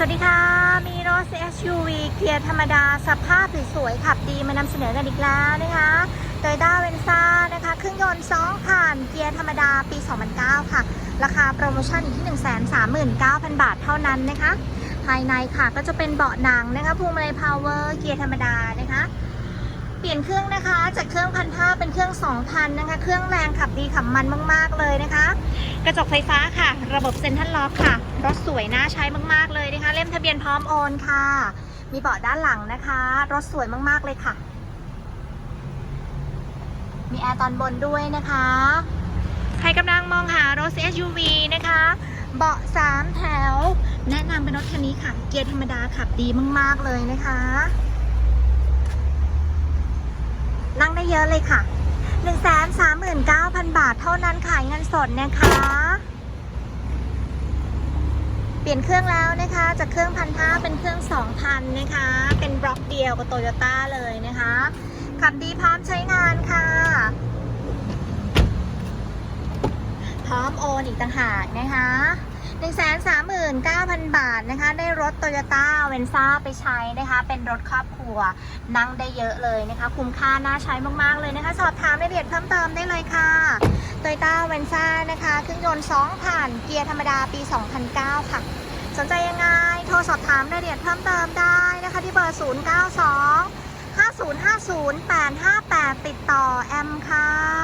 สวัสดีค่ะ มีรถ SUV เกียร์ธรรมดา สภาพสวยๆขับดีมานำเสนอกันอีกแล้วนะคะโตโยต้าเวนซ่านะคะ เครื่องยนต์2ผ่านเกียร์ธรรมดาปี 2009 ค่ะ ราคาโปรโมชั่นอยู่ที่ 139,000 บาทเท่านั้นนะคะ ภายในค่ะก็จะเป็นเบาะหนังนะคะพวงมาลัยพาวเวอร์เกียร์ธรรมดานะคะ เปลี่ยนเครื่องนะคะ จากเครื่องพันห้าเป็นเครื่อง2,000นะคะ เครื่องแรงขับดีขับมันมาก ๆเลยนะคะ กระจกไฟฟ้าค่ะ ระบบเซ็นทรัลล็อกค่ะ รถสวยน่าใช้มากๆเลยนะคะ เล่มทะเบียนพร้อมโอนค่ะ มีเบาะด้านหลังนะคะ รถสวยมากๆเลยค่ะ มีแอร์ตอนบนด้วยนะคะ ใครกำลังมองหารถ SUV นะคะ เบาะ3แถว แนะนำเป็นรถคันนี้ค่ะ เกียร์ธรรมดาขับดีมาก ๆเลยนะคะ นั่งได้เยอะเลยค่ะ 139,000 บาทเท่านั้นขายเงินสดนะคะ เปลี่ยนเครื่องแล้วนะคะ จากเครื่องพันห้าเป็นเครื่อง2,000นะคะ เป็นบล็อกเดียวกับโตโยต้าเลยนะคะขับดีพร้อมใช้งานค่ะ พร้อมโอนอีกต่างหากนะคะ 139,000 บาทนะคะ ได้รถ Toyota v e n z a ไปใช้นะคะ เป็นรถครอบครัว นั่งได้เยอะเลยนะคะ คุ้มค่าน่าใช้มาก ๆ เลยนะคะ สอบถามรายละเอียดเพิ่มเติมได้เลยค่ะ Toyota v e n z a นะคะเครื่องยนต์2ผ่านเกียร์ธรรมดาปี 2009 ค่ะ สนใจยังไง โทรสอบถามรายละเอียดเพิ่มเติมได้นะคะที่เบอร์ 092 5050 858 ติดต่อแอมค่ะ